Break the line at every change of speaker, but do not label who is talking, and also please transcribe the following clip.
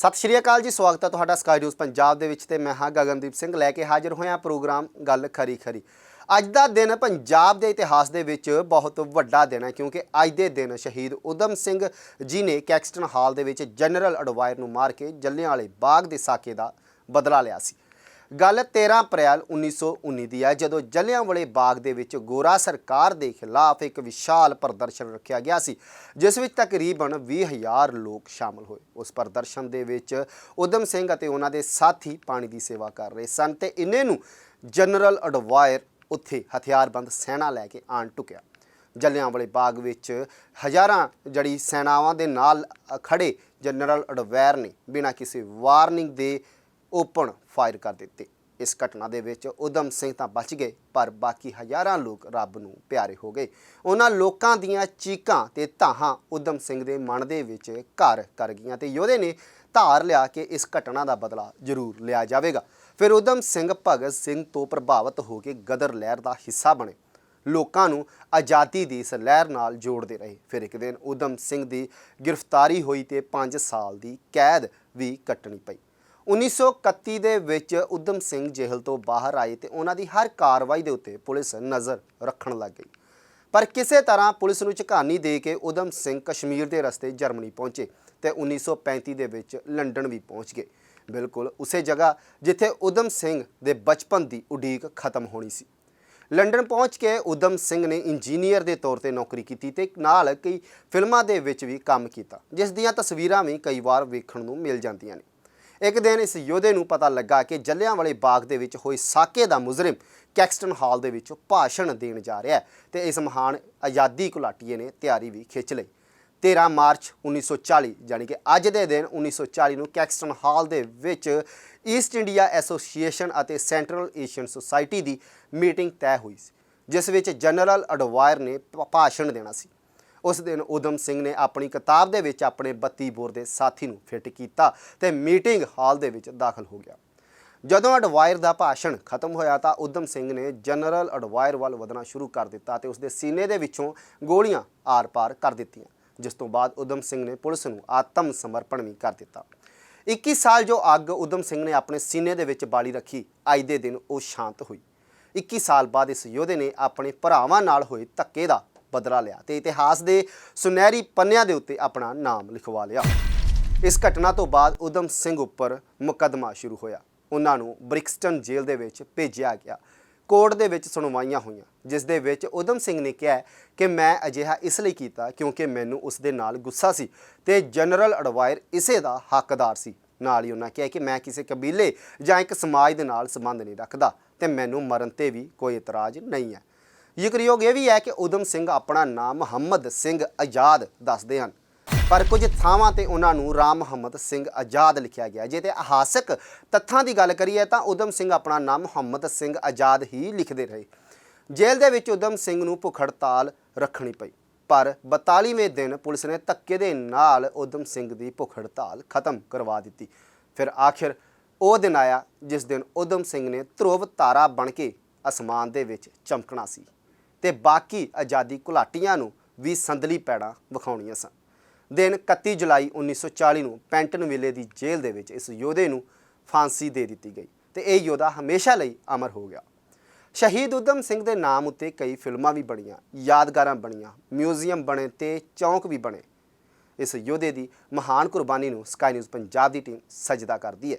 ਸਤਿ ਸ਼੍ਰੀ ਅਕਾਲ ਜੀ, ਸਵਾਗਤ ਹੈ ਤੁਹਾਡਾ ਸਕਾਈ ਨਿਊਜ਼ ਪੰਜਾਬ ਦੇ ਵਿੱਚ ਤੇ ਮੈਂ ਹਾਂ ਗਗਨਦੀਪ ਸਿੰਘ ਲੈ ਕੇ ਹਾਜ਼ਰ ਹੋਇਆ ਪ੍ਰੋਗਰਾਮ ਗੱਲ ਖਰੀ ਖਰੀ। ਅੱਜ ਦਾ ਦਿਨ ਪੰਜਾਬ ਦੇ ਇਤਿਹਾਸ ਦੇ ਵਿੱਚ ਬਹੁਤ ਵੱਡਾ ਦਿਨ ਹੈ ਕਿਉਂਕਿ ਅੱਜ ਦੇ ਦਿਨ ਸ਼ਹੀਦ ਉਦਮ ਸਿੰਘ ਜੀ ਨੇ ਕੈਕਸਟਨ ਹਾਲ ਦੇ ਵਿੱਚ ਜਨਰਲ ਅਡਵਾਇਰ ਨੂੰ ਮਾਰ ਕੇ ਜੱਲਿਆਂਵਾਲੇ ਬਾਗ ਦੇ ਸਾਕੇ ਦਾ ਬਦਲਾ ਲਿਆ ਸੀ। ਗੱਲ 13 ਅਪ੍ਰੈਲ 1919 ਦੀ ਹੈ ਜਦੋਂ ਜਲਿਆਂਵਾਲੇ ਬਾਗ ਦੇ ਵਿੱਚ ਗੋਰਾ ਸਰਕਾਰ ਦੇ ਖਿਲਾਫ ਇੱਕ ਵਿਸ਼ਾਲ ਪ੍ਰਦਰਸ਼ਨ ਰੱਖਿਆ ਗਿਆ ਸੀ ਜਿਸ ਵਿੱਚ ਤਕਰੀਬਨ 20000 ਲੋਕ ਸ਼ਾਮਲ ਹੋਏ। ਉਸ ਪ੍ਰਦਰਸ਼ਨ ਦੇ ਵਿੱਚ ਉਦਮ ਸਿੰਘ ਅਤੇ ਉਹਨਾਂ ਦੇ ਸਾਥੀ ਪਾਣੀ ਦੀ ਸੇਵਾ ਕਰ ਰਹੇ ਸਨ ਤੇ ਇੰਨੇ ਨੂੰ ਜਨਰਲ ਅਡਵਾਇਰ ਉੱਥੇ ਹਥਿਆਰਬੰਦ ਸੈਨਾ ਲੈ ਕੇ ਆਣ ਟੁਕਿਆ। ਜਲਿਆਂਵਾਲੇ ਬਾਗ ਵਿੱਚ ਹਜ਼ਾਰਾਂ ਜੜੀ ਸੈਨਾਵਾਂ ਦੇ ਨਾਲ ਅ, ਖੜੇ ਜਨਰਲ ਅਡਵਾਇਰ ਨੇ ਬਿਨਾਂ ਕਿਸੇ ਵਾਰਨਿੰਗ ਦੇ ਓਪਨ ਫਾਇਰ ਕਰ ਦਿੱਤੇ। ਇਸ ਘਟਨਾ ਦੇ ਵਿੱਚ ਉਦਮ ਸਿੰਘ ਤਾਂ ਬਚ ਗਏ, ਪਰ ਬਾਕੀ ਹਜ਼ਾਰਾਂ ਲੋਕ ਰੱਬ ਨੂੰ ਪਿਆਰੇ ਹੋ ਗਏ। ਉਹਨਾਂ ਲੋਕਾਂ ਦੀਆਂ ਚੀਕਾਂ ਤੇ ਧਾਹਾਂ ਉਦਮ ਸਿੰਘ ਦੇ ਮਨ ਦੇ ਵਿੱਚ ਘਰ ਕਰ ਗਈਆਂ ਤੇ ਯੋਧੇ ਨੇ ਧਾਰ ਲਿਆ ਕਿ ਇਸ ਘਟਨਾ ਦਾ ਬਦਲਾ ਜ਼ਰੂਰ ਲਿਆ ਜਾਵੇਗਾ। ਫਿਰ ਉਦਮ ਸਿੰਘ ਭਗਤ ਸਿੰਘ ਤੋਂ ਪ੍ਰਭਾਵਿਤ ਹੋ ਕੇ ਗਦਰ ਲਹਿਰ ਦਾ ਹਿੱਸਾ ਬਣੇ। ਲੋਕਾਂ ਨੂੰ ਆਜ਼ਾਦੀ ਦੀ ਇਸ ਲਹਿਰ ਨਾਲ ਜੋੜਦੇ ਰਹੇ। ਫਿਰ ਇੱਕ ਦਿਨ ਉਦਮ ਸਿੰਘ ਦੀ ਗ੍ਰਿਫਤਾਰੀ ਹੋਈ ਤੇ 5 ਸਾਲ ਦੀ ਕੈਦ ਵੀ ਕੱਟਣੀ ਪਈ। 1931 ਦੇ ਵਿੱਚ ਉਦਮ ਸਿੰਘ ਜੇਲ੍ਹ ਤੋਂ ਬਾਹਰ ਆਏ ਤੇ ਉਹਨਾਂ ਦੀ ਹਰ ਕਾਰਵਾਈ ਦੇ ਉੱਤੇ ਪੁਲਿਸ ਨਜ਼ਰ ਰੱਖਣ ਲੱਗ ਗਈ। ਪਰ ਕਿਸੇ ਤਰ੍ਹਾਂ ਪੁਲਿਸ ਨੂੰ ਝਕਾਨੀ ਦੇ ਕੇ ਉਦਮ ਸਿੰਘ ਕਸ਼ਮੀਰ ਦੇ ਰਸਤੇ ਜਰਮਨੀ ਪਹੁੰਚੇ ਤੇ 1935 ਦੇ ਵਿੱਚ ਲੰਡਨ ਵੀ ਪਹੁੰਚ ਗਏ। ਬਿਲਕੁਲ ਉਸੇ ਜਗ੍ਹਾ ਜਿੱਥੇ ਉਦਮ ਸਿੰਘ ਦੇ ਬਚਪਨ ਦੀ ਉਡੀਕ ਖਤਮ ਹੋਣੀ ਸੀ। ਲੰਡਨ ਪਹੁੰਚ ਕੇ ਉਦਮ ਸਿੰਘ ਨੇ ਇੰਜੀਨੀਅਰ ਦੇ ਤੌਰ ਤੇ ਨੌਕਰੀ ਕੀਤੀ ਤੇ ਨਾਲ ਕਈ ਫਿਲਮਾਂ ਦੇ ਵਿੱਚ ਵੀ ਕੰਮ ਕੀਤਾ, ਜਿਸ ਦੀਆਂ ਤਸਵੀਰਾਂ ਵੀ ਕਈ ਵਾਰ ਵੇਖਣ ਨੂੰ ਮਿਲ ਜਾਂਦੀਆਂ ਨੇ। ਇੱਕ ਦਿਨ ਇਸ ਯੋਧੇ ਨੂੰ ਪਤਾ ਲੱਗਾ ਕਿ ਜੱਲਿਆਂਵਾਲੇ ਬਾਗ ਦੇ ਵਿੱਚ ਹੋਏ ਸਾਕੇ ਦਾ ਮੁਜਰਮ ਕੈਕਸਟਨ ਹਾਲ ਦੇ ਵਿੱਚ ਭਾਸ਼ਣ ਦੇਣ ਜਾ ਰਿਹਾ ਹੈ ਤੇ ਇਸ ਮਹਾਨ ਆਜ਼ਾਦੀ ਘੁਲਾਟੀਏ ਨੇ ਤਿਆਰੀ ਵੀ ਖਿੱਚ ਲਈ। 13 ਮਾਰਚ 1940 ਯਾਨੀ ਕਿ ਅੱਜ ਦੇ ਦਿਨ 1940 ਨੂੰ ਕੈਕਸਟਨ ਹਾਲ ਦੇ ਵਿੱਚ ਈਸਟ ਇੰਡੀਆ ਐਸੋਸੀਏਸ਼ਨ ਅਤੇ ਸੈਂਟਰਲ ਏਸ਼ੀਅਨ ਸੁਸਾਇਟੀ ਦੀ ਮੀਟਿੰਗ ਤੈਅ ਹੋਈ ਸੀ, ਜਿਸ ਵਿੱਚ ਜਨਰਲ ਅਡਵਾਇਰ ਨੇ ਭ- ਭਾਸ਼ਣ ਦੇਣਾ ਸੀ। ਉਸ ਦਿਨ ਉਦਮ ਸਿੰਘ ਨੇ ਆਪਣੀ ਕਿਤਾਬ ਦੇ ਵਿੱਚ ਆਪਣੇ 32 ਬੋਰ ਦੇ ਸਾਥੀ ਨੂੰ ਫਿੱਟ ਕੀਤਾ ਤੇ ਮੀਟਿੰਗ ਹਾਲ ਦੇ ਵਿੱਚ ਦਾਖਲ ਹੋ ਗਿਆ। ਜਦੋਂ ਅਡਵਾਇਰ ਦਾ ਭਾਸ਼ਣ ਖਤਮ ਹੋਇਆ ਤਾਂ ਉਦਮ ਸਿੰਘ ਨੇ ਜਨਰਲ ਅਡਵਾਇਰ ਵੱਲ ਵਧਣਾ ਸ਼ੁਰੂ ਕਰ ਦਿੱਤਾ ਤੇ ਉਸਦੇ ਸੀਨੇ ਦੇ ਵਿੱਚੋਂ ਗੋਲੀਆਂ ਆਰ-ਪਾਰ ਕਰ ਦਿੱਤੀਆਂ, ਜਿਸ ਤੋਂ ਬਾਅਦ ਉਦਮ ਸਿੰਘ ਨੇ ਪੁਲਿਸ ਨੂੰ ਆਤਮ ਸਮਰਪਣ ਵੀ ਕਰ ਦਿੱਤਾ। 21 ਸਾਲ ਜੋ ਅੱਗ ਉਦਮ ਸਿੰਘ ਨੇ ਆਪਣੇ ਸੀਨੇ ਦੇ ਵਿੱਚ ਬਾਲੀ ਰੱਖੀ, ਅੱਜ ਦੇ ਦਿਨ ਉਹ ਸ਼ਾਂਤ ਹੋਈ। 21 ਸਾਲ ਬਾਅਦ ਇਸ ਯੋਧੇ ਨੇ ਆਪਣੇ ਭਰਾਵਾਂ ਨਾਲ ਹੋਏ ਧੱਕੇ ਦਾ ਬਦਲਾ ਲਿਆ ਤੇ ਇਤਿਹਾਸ ਦੇ ਸੁਨਹਿਰੀ ਪੰਨਿਆਂ ਦੇ ਉੱਤੇ ਆਪਣਾ ਨਾਮ ਲਿਖਵਾ ਲਿਆ। ਇਸ ਘਟਨਾ ਤੋਂ ਬਾਅਦ ਉਦਮ ਸਿੰਘ ਉੱਪਰ ਮੁਕੱਦਮਾ ਸ਼ੁਰੂ ਹੋਇਆ। ਉਹਨਾਂ ਨੂੰ ਬ੍ਰਿਕਸਟਨ ਜੇਲ੍ਹ ਦੇ ਵਿੱਚ ਭੇਜਿਆ ਗਿਆ। ਕੋਰਟ ਦੇ ਵਿੱਚ ਸੁਣਵਾਈਆਂ ਹੋਈਆਂ, ਜਿਸ ਦੇ ਵਿੱਚ ਉਦਮ ਸਿੰਘ ਨੇ ਕਿਹਾ ਕਿ ਮੈਂ ਅਜਿਹਾ ਇਸ ਲਈ ਕੀਤਾ ਕਿਉਂਕਿ ਮੈਨੂੰ ਉਸ ਦੇ ਨਾਲ ਗੁੱਸਾ ਸੀ ਤੇ ਜਨਰਲ ਅਡਵਾਇਰ ਇਸੇ ਦਾ ਹੱਕਦਾਰ ਸੀ। ਨਾਲ ਹੀ ਉਹਨਾਂ ਕਿਹਾ ਕਿ ਮੈਂ ਕਿਸੇ ਕਬੀਲੇ ਜਾਂ ਇੱਕ ਸਮਾਜ ਦੇ ਨਾਲ ਸੰਬੰਧ ਨਹੀਂ ਰੱਖਦਾ ਤੇ ਮੈਨੂੰ ਮਰਨ ਤੇ ਵੀ ਕੋਈ ਇਤਰਾਜ਼ ਨਹੀਂ ਹੈ। ਜ਼ਿਕਰਯੋਗ ਇਹ ਵੀ ਹੈ ਕਿ ਉਦਮ ਸਿੰਘ ਆਪਣਾ ਨਾਮ ਮੁਹੰਮਦ ਸਿੰਘ ਆਜ਼ਾਦ ਦੱਸਦੇ ਹਨ। ਪਰ ਕੁਝ ਥਾਵਾਂ ਤੇ ਉਹਨਾਂ ਨੂੰ ਰਾਮ ਮੁਹੰਮਦ ਸਿੰਘ ਆਜ਼ਾਦ ਲਿਖਿਆ ਗਿਆ। ਜੇ ਤੇ ਇਤਿਹਾਸਕ ਤੱਥਾਂ ਦੀ ਗੱਲ ਕਰੀਏ ਤਾਂ ਉਦਮ ਸਿੰਘ ਆਪਣਾ ਨਾਮ ਮੁਹੰਮਦ ਸਿੰਘ ਆਜ਼ਾਦ ਹੀ ਲਿਖਦੇ ਰਹੇ। ਜੇਲ੍ਹ ਦੇ ਵਿੱਚ ਉਦਮ ਸਿੰਘ ਨੂੰ ਭੁੱਖ ਹੜਤਾਲ ਰੱਖਣੀ ਪਈ। ਪਰ 42ਵੇਂ ਦਿਨ ਪੁਲਿਸ ਨੇ ਧੱਕੇ ਦੇ ਨਾਲ ਉਦਮ ਸਿੰਘ ਦੀ ਭੁੱਖ ਹੜਤਾਲ ਖਤਮ ਕਰਵਾ ਦਿੱਤੀ। ਫਿਰ ਆਖਿਰ ਉਹ ਦਿਨ ਆਇਆ ਜਿਸ ਦਿਨ ਉਦਮ ਸਿੰਘ ਨੇ ਧਰੁਵ ਤਾਰਾ ਬਣ ਕੇ ਅਸਮਾਨ ਦੇ ਵਿੱਚ ਚਮਕਣਾ ਸੀ। ਤੇ ਬਾਕੀ ਆਜ਼ਾਦੀ ਘੁਲਾਟੀਆਂ ਨੂੰ ਵੀ ਸੰਦਲੀ ਪੈੜਾਂ ਵਿਖਾਉਣੀਆਂ ਸਨ। ਦਿਨ 31 ਜੁਲਾਈ 1940 ਨੂੰ ਪੈਂਟਨ ਵਿਲੇ ਦੀ ਜੇਲ੍ਹ ਦੇ ਵਿੱਚ ਇਸ ਯੋਧੇ ਨੂੰ ਫਾਂਸੀ ਦੇ ਦਿੱਤੀ ਗਈ ਤੇ ਇਹ ਯੋਧਾ ਹਮੇਸ਼ਾ ਲਈ ਅਮਰ ਹੋ ਗਿਆ। ਸ਼ਹੀਦ ਉਦਮ ਸਿੰਘ ਦੇ ਨਾਮ ਉੱਤੇ ਕਈ ਫਿਲਮਾਂ ਵੀ ਬਣੀਆਂ, ਯਾਦਗਾਰਾਂ ਬਣੀਆਂ, ਮਿਊਜ਼ੀਅਮ ਬਣੇ ਤੇ ਚੌਂਕ ਵੀ ਬਣੇ। ਇਸ ਯੋਧੇ ਦੀ ਮਹਾਨ ਕੁਰਬਾਨੀ ਨੂੰ ਸਕਾਈ ਨਿਊਜ਼ ਪੰਜਾਬ ਦੀ ਟੀਮ ਸਜਦਾ ਕਰਦੀ ਹੈ।